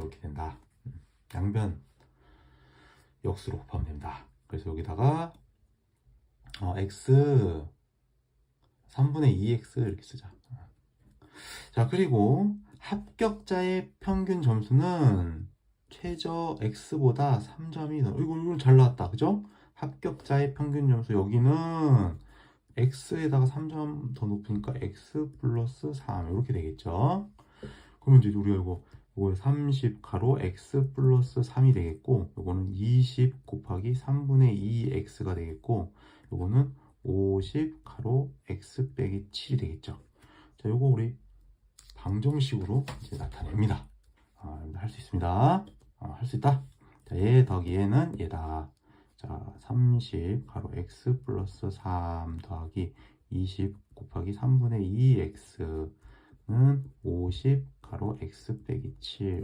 이렇게 된다. 음, 양변 역수로 곱하면 됩니다. 그래서 여기다가 어, x 3분의 2x 이렇게 쓰자. 자, 그리고 합격자의 평균 점수는 최저 x보다 3점이 더, 이거, 이거 잘 나왔다. 그죠? 합격자의 평균 점수 여기는 x에다가 3점 더 높으니까 x 플러스 3 이렇게 되겠죠. 그러면 이제 우리가 이거 이거 30 가로 x 플러스 3이 되겠고 요거는 20 곱하기 3분의 2x가 되겠고 요거는 50 가로 x 빼기 7이 되겠죠. 자, 요거 우리 방정식으로 이제 나타냅니다. 아, 할 수 있습니다. 아, 할 수 있다. 자, 얘 더하기 얘는 얘다. 자, 30 가로 x 플러스 3 더하기 20 곱하기 3분의 2x는 50 가로 x 빼기 7